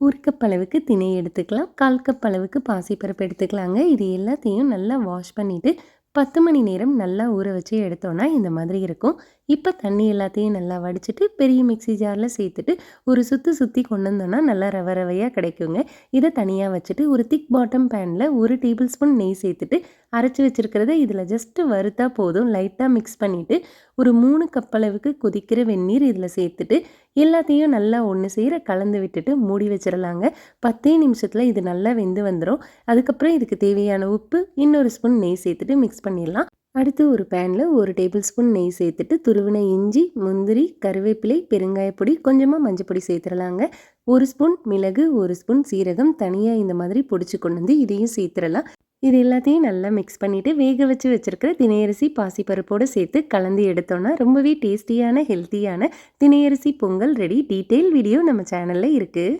ஒரு கப் அளவுக்கு திணை எடுத்துக்கலாம். கால் கப் அளவுக்கு பாசிப்பருப்பு எடுத்துக்கலாங்க. இது எல்லாத்தையும் நல்லா வாஷ் பண்ணிவிட்டு பத்து மணி நேரம் நல்லா ஊற வச்சு எடுத்தோன்னா இந்த மாதிரி இருக்கும். இப்போ தண்ணி எல்லாத்தையும் நல்லா வடிச்சிட்டு பெரிய மிக்ஸி ஜாரில் சேர்த்துட்டு ஒரு சுற்றி சுற்றி கொண்டு வந்தோன்னா நல்லா ரவ ரவையாக கிடைக்குங்க. இதை தனியாக வச்சுட்டு ஒரு திக் பாட்டம் பேனில் ஒரு டேபிள் ஸ்பூன் நெய் சேர்த்துட்டு அரைச்சி வச்சுருக்கிறத இதில் ஜஸ்ட்டு வறுத்தா போதும். லைட்டாக மிக்ஸ் பண்ணிவிட்டு ஒரு மூணு கப் அளவுக்கு கொதிக்கிற வெந்நீர் இதில் சேர்த்துட்டு எல்லாத்தையும் நல்லா ஒன்று செய்கிற கலந்து விட்டுட்டு மூடி வச்சிடலாங்க பத்தே நிமிஷத்தில் இது நல்லா வெந்து வந்துடும் அதுக்கப்புறம் இதுக்கு தேவையான உப்பு இன்னொரு ஸ்பூன் நெய் சேர்த்துட்டு மிக்ஸ் பண்ணிடலாம். அடுத்து ஒரு பேனில் ஒரு டேபிள் ஸ்பூன் நெய் சேர்த்துட்டு துருவின இஞ்சி முந்திரி கருவேப்பிலை பெருங்காயப்பொடி கொஞ்சமாக மஞ்சப்பொடி சேர்த்துடலாங்க ஒரு ஸ்பூன் மிளகு ஒரு ஸ்பூன் சீரகம் தனியாக இந்த மாதிரி பொடிச்சு கொண்டு வந்து இதையும் சேர்த்துடலாம் இது எல்லாத்தையும் நல்லா மிக்ஸ் பண்ணிவிட்டு வேக வச்சு வச்சுருக்கிற தினையரிசி பாசிப்பருப்போடு சேர்த்து கலந்து எடுத்தோன்னா ரொம்பவே டேஸ்டியான ஹெல்த்தியான தினையரிசி பொங்கல் ரெடி டீட்டெயில் வீடியோ நம்ம சேனலில் இருக்குது